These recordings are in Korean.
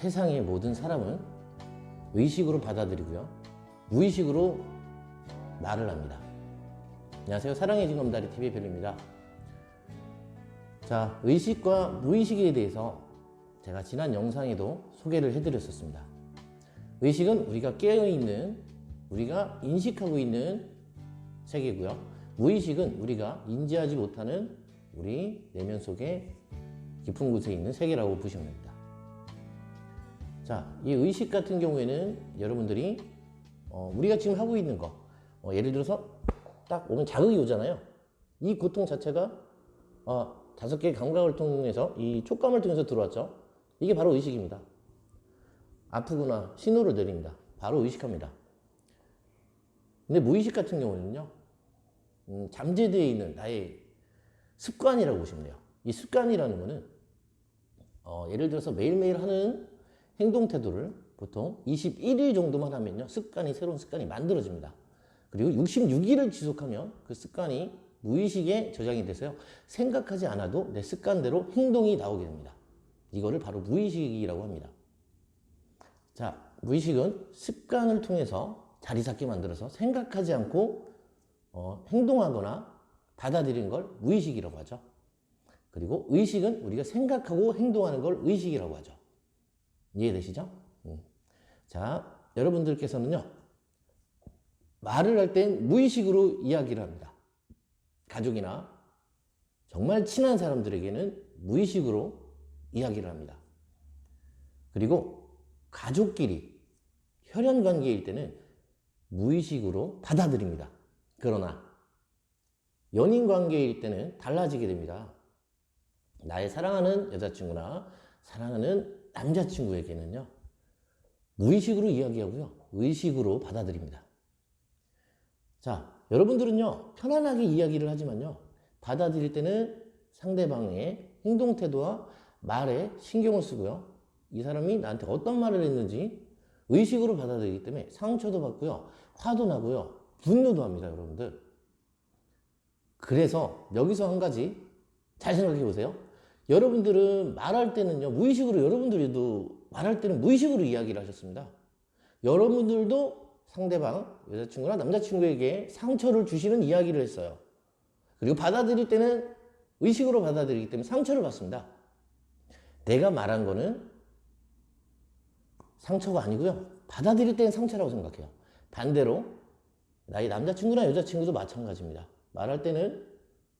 세상의 모든 사람은 의식으로 받아들이고요. 무의식으로 말을 합니다. 안녕하세요. 사랑의 진검다리 TV의 별입니다. 자, 의식과 무의식에 대해서 제가 지난 영상에도 소개를 해드렸었습니다. 의식은 우리가 깨어있는, 우리가 인식하고 있는 세계고요. 무의식은 우리가 인지하지 못하는 우리 내면 속에 깊은 곳에 있는 세계라고 보시면 됩니다. 자, 이 의식 같은 경우에는 여러분들이 어, 우리가 지금 하고 있는 거, 어, 예를 들어서 딱 오면 자극이 오잖아요. 이 고통 자체가 어, 다섯 개의 감각을 통해서 이 촉감을 통해서 들어왔죠. 이게 바로 의식입니다. 아프구나 신호를 내립니다. 바로 의식합니다. 근데 무의식 같은 경우는요, 음, 잠재되어 있는 나의 습관이라고 보시면 돼요. 이 습관이라는 거는 어, 예를 들어서 매일매일 하는 행동 태도를 보통 21일 정도만 하면요, 습관이 새로운 습관이 만들어집니다. 그리고 66일을 지속하면 그 습관이 무의식에 저장이 돼서요, 생각하지 않아도 내 습관대로 행동이 나오게 됩니다. 이거를 바로 무의식이라고 합니다. 자, 무의식은 습관을 통해서 자리 잡게 만들어서 생각하지 않고 어, 행동하거나 받아들이는 걸 무의식이라고 하죠. 그리고 의식은 우리가 생각하고 행동하는 걸 의식이라고 하죠. 이해되시죠? 음. 자, 여러분들께서는요, 말을 할 땐 무의식으로 이야기를 합니다. 가족이나 정말 친한 사람들에게는 무의식으로 이야기를 합니다. 그리고 가족끼리 혈연 관계일 때는 무의식으로 받아들입니다. 그러나 연인 관계일 때는 달라지게 됩니다. 나의 사랑하는 여자친구나 사랑하는 남자친구에게는요, 무의식으로 이야기하고요, 의식으로 받아들입니다. 자, 여러분들은요, 편안하게 이야기를 하지만요, 받아들일 때는 상대방의 행동 태도와 말에 신경을 쓰고요, 이 사람이 나한테 어떤 말을 했는지 의식으로 받아들이기 때문에 상처도 받고요, 화도 나고요, 분노도 합니다, 여러분들. 그래서 여기서 한 가지 잘 생각해 보세요. 여러분들은 말할 때는요, 무의식으로 여러분들도 말할 때는 무의식으로 이야기를 하셨습니다. 여러분들도 상대방, 여자친구나 남자친구에게 상처를 주시는 이야기를 했어요. 그리고 받아들일 때는 의식으로 받아들이기 때문에 상처를 받습니다. 내가 말한 거는 상처가 아니고요. 받아들일 때는 상처라고 생각해요. 반대로 나의 남자친구나 여자친구도 마찬가지입니다. 말할 때는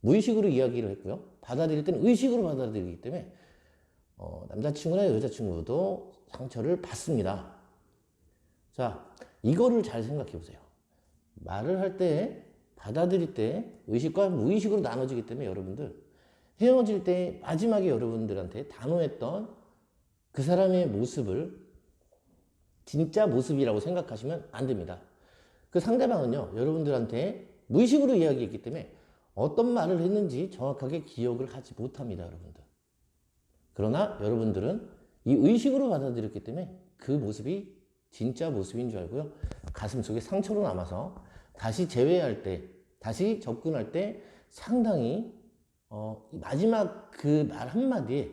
무의식으로 이야기를 했고요. 받아들일 때는 의식으로 받아들이기 때문에 어, 남자친구나 여자친구도 상처를 받습니다. 자, 이거를 잘 생각해 보세요. 말을 할 때, 받아들일 때 의식과 무의식으로 나눠지기 때문에 여러분들 헤어질 때 마지막에 여러분들한테 단호했던 그 사람의 모습을 진짜 모습이라고 생각하시면 안 됩니다. 그 상대방은요, 여러분들한테 무의식으로 이야기했기 때문에 어떤 말을 했는지 정확하게 기억을 하지 못합니다, 여러분들. 그러나 여러분들은 이 의식으로 받아들였기 때문에 그 모습이 진짜 모습인 줄 알고요. 가슴 속에 상처로 남아서 다시 재회할 때, 다시 접근할 때 상당히 어, 마지막 그 말 한마디에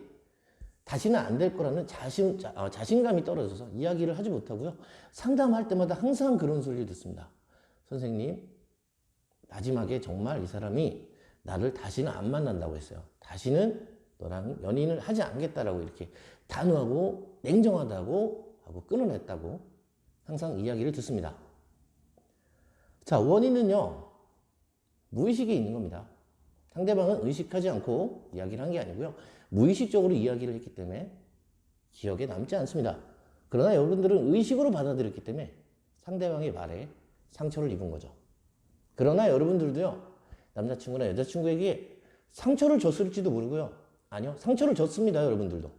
다시는 안 될 거라는 자신, 자, 어, 자신감이 떨어져서 이야기를 하지 못하고요. 상담할 때마다 항상 그런 소리를 듣습니다. 선생님, 마지막에 정말 이 사람이 나를 다시는 안 만난다고 했어요. 다시는 너랑 연인을 하지 않겠다라고 이렇게 단호하고 냉정하다고 하고 끊어냈다고 항상 이야기를 듣습니다. 자, 원인은요, 무의식에 있는 겁니다. 상대방은 의식하지 않고 이야기를 한 게 아니고요. 무의식적으로 이야기를 했기 때문에 기억에 남지 않습니다. 그러나 여러분들은 의식으로 받아들였기 때문에 상대방의 말에 상처를 입은 거죠. 그러나 여러분들도요, 남자친구나 여자친구에게 상처를 줬을지도 모르고요. 아니요, 상처를 줬습니다, 여러분들도.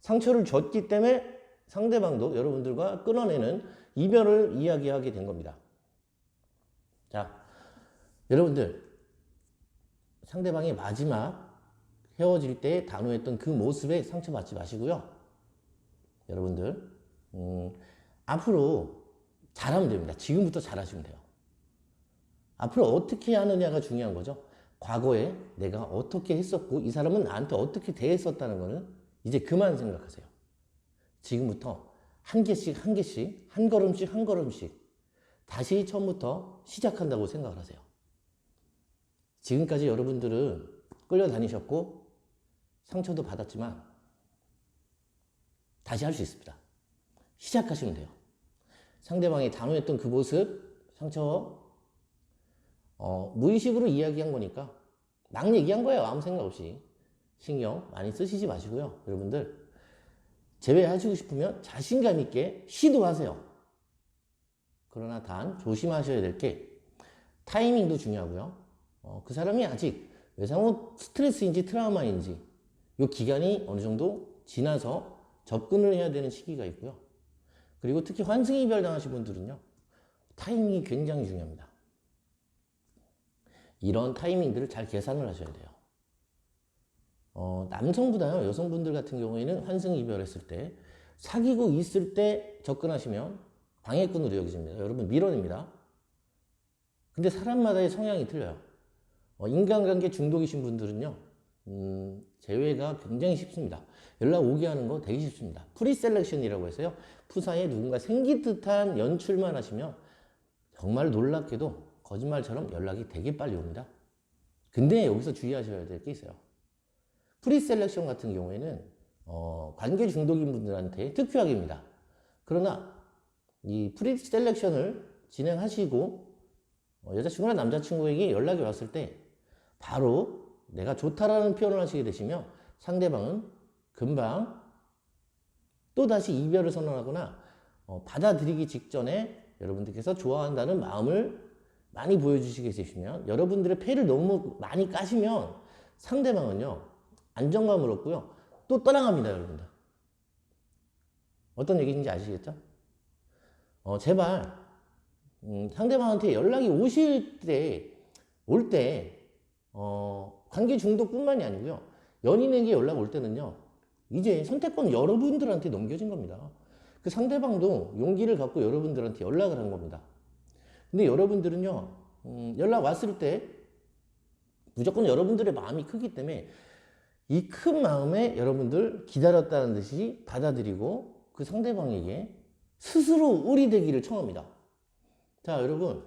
상처를 줬기 때문에 상대방도 여러분들과 끊어내는 이별을 이야기하게 된 겁니다. 자, 여러분들, 상대방의 마지막 헤어질 때 단호했던 그 모습에 상처받지 마시고요. 여러분들, 음, 앞으로 잘하면 됩니다. 지금부터 잘하시면 돼요. 앞으로 어떻게 하느냐가 중요한 거죠. 과거에 내가 어떻게 했었고 이 사람은 나한테 어떻게 대했었다는 거는 이제 그만 생각하세요. 지금부터 한 개씩 한 개씩 한 걸음씩 한 걸음씩 다시 처음부터 시작한다고 생각을 하세요. 지금까지 여러분들은 끌려다니셨고 상처도 받았지만 다시 할 수 있습니다. 시작하시면 돼요. 상대방이 단호했던 그 모습, 상처, 어, 무의식으로 이야기한 거니까 막 얘기한 거예요. 아무 생각 없이. 신경 많이 쓰시지 마시고요. 여러분들 제외하시고 싶으면 자신감 있게 시도하세요. 그러나 단 조심하셔야 될 게 타이밍도 중요하고요. 어, 그 사람이 아직 외상후 스트레스인지 트라우마인지 이 기간이 어느 정도 지나서 접근을 해야 되는 시기가 있고요. 그리고 특히 환승 이별 당하신 분들은요. 타이밍이 굉장히 중요합니다. 이런 타이밍들을 잘 계산을 하셔야 돼요. 어, 남성보다요, 여성분들 같은 경우에는 환승 이별했을 때, 사귀고 있을 때 접근하시면 방해꾼으로 여기집니다. 여러분, 밀어냅니다. 근데 사람마다의 성향이 틀려요. 어, 인간관계 중독이신 분들은요, 음, 제외가 굉장히 쉽습니다. 연락 오게 하는 거 되게 쉽습니다. 프리셀렉션이라고 해서요, 푸사에 누군가 생긴 듯한 연출만 하시면 정말 놀랍게도 거짓말처럼 연락이 되게 빨리 옵니다. 근데 여기서 주의하셔야 될 게 있어요. 프리셀렉션 같은 경우에는 어, 관계 중독인 분들한테 특효약입니다. 그러나 이 프리셀렉션을 진행하시고 어, 여자친구나 남자친구에게 연락이 왔을 때 바로 내가 좋다라는 표현을 하시게 되시면 상대방은 금방 또다시 이별을 선언하거나 어, 받아들이기 직전에 여러분들께서 좋아한다는 마음을 많이 보여주시게 되시면 여러분들의 패를 너무 많이 까시면 상대방은요 안정감을 얻고요 또 떠나갑니다 여러분들. 어떤 얘기인지 아시겠죠? 어, 제발 음, 상대방한테 연락이 오실 때 올때 어, 관계 중독뿐만이 아니고요 연인에게 연락 올 때는요 이제 선택권 여러분들한테 넘겨진 겁니다. 그 상대방도 용기를 갖고 여러분들한테 연락을 한 겁니다 근데 여러분들은요, 음, 연락 왔을 때 무조건 여러분들의 마음이 크기 때문에 이 큰 마음에 여러분들 기다렸다는 듯이 받아들이고 그 상대방에게 스스로 우리 되기를 청합니다. 자, 여러분.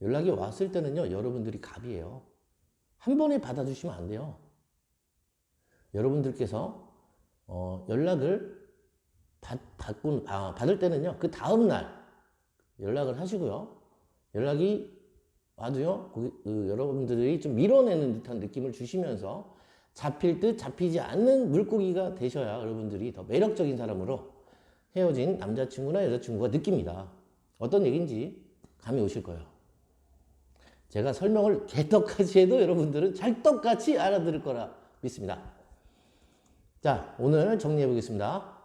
연락이 왔을 때는요, 여러분들이 갑이에요. 한 번에 받아주시면 안 돼요. 여러분들께서 어, 연락을 받, 받고, 아, 받을 때는요, 그 다음날 연락을 하시고요. 연락이 와도요, 그 여러분들이 좀 밀어내는 듯한 느낌을 주시면서 잡힐 듯 잡히지 않는 물고기가 되셔야 여러분들이 더 매력적인 사람으로 헤어진 남자친구나 여자친구가 느낍니다. 어떤 얘기인지 감이 오실 거예요. 제가 설명을 개떡같이 해도 여러분들은 찰떡같이 알아들을 거라 믿습니다. 자, 오늘 정리해 보겠습니다.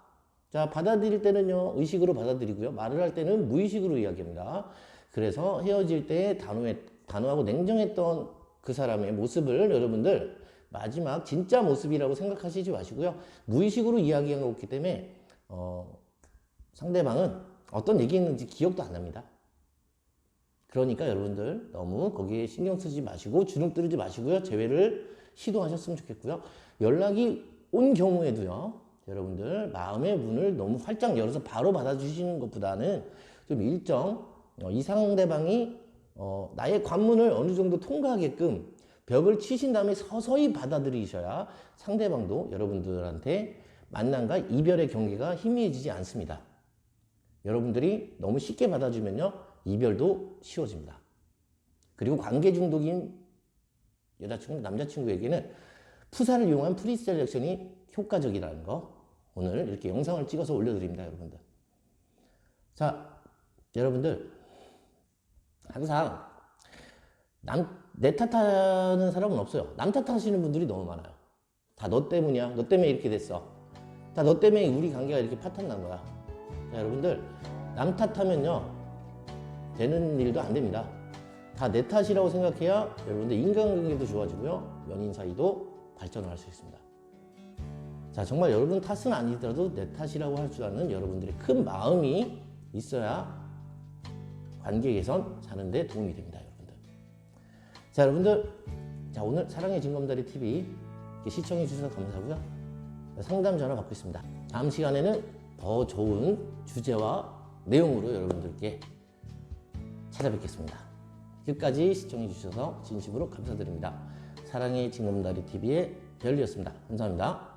자, 받아들일 때는요, 의식으로 받아들이고요. 말을 할 때는 무의식으로 이야기합니다. 그래서 헤어질 때 단호해, 단호하고 냉정했던 그 사람의 모습을 여러분들 마지막 진짜 모습이라고 생각하시지 마시고요. 무의식으로 이야기한 거기 때문에, 어, 상대방은 어떤 얘기 했는지 기억도 안 납니다. 그러니까 여러분들 너무 거기에 신경 쓰지 마시고 주눅 들지 마시고요. 재회를 시도하셨으면 좋겠고요. 연락이 온 경우에도요. 여러분들 마음의 문을 너무 활짝 열어서 바로 받아주시는 것보다는 좀 일정 어, 이 상대방이 어, 나의 관문을 어느 정도 통과하게끔 벽을 치신 다음에 서서히 받아들이셔야 상대방도 여러분들한테 만남과 이별의 경계가 희미해지지 않습니다. 여러분들이 너무 쉽게 받아주면요 이별도 쉬워집니다. 그리고 관계 중독인 여자친구, 남자친구에게는 푸사를 이용한 프리셀렉션이 효과적이라는 거 오늘 이렇게 영상을 찍어서 올려드립니다, 여러분들. 자, 여러분들 항상 남, 내 탓하는 사람은 없어요. 남 탓하시는 분들이 너무 많아요. 다 너 때문이야. 너 때문에 이렇게 됐어. 다 너 때문에 우리 관계가 이렇게 파탄 난 거야. 자, 여러분들 남 탓하면요 되는 일도 안 됩니다. 다 내 탓이라고 생각해야 여러분들 인간관계도 좋아지고요. 연인 사이도 발전을 할 수 있습니다. 자, 정말 여러분 탓은 아니더라도 내 탓이라고 할 줄 아는 여러분들의 큰 마음이 있어야 관계 개선 사는 데 도움이 됩니다, 여러분들. 자, 여러분들. 자, 오늘 사랑의 진검다리 TV 시청해 주셔서 감사하고요. 상담 전화 받고 있습니다. 다음 시간에는 더 좋은 주제와 내용으로 여러분들께 찾아뵙겠습니다. 끝까지 시청해 주셔서 진심으로 감사드립니다. 사랑의 징검다리 TV의 별이었습니다. 감사합니다.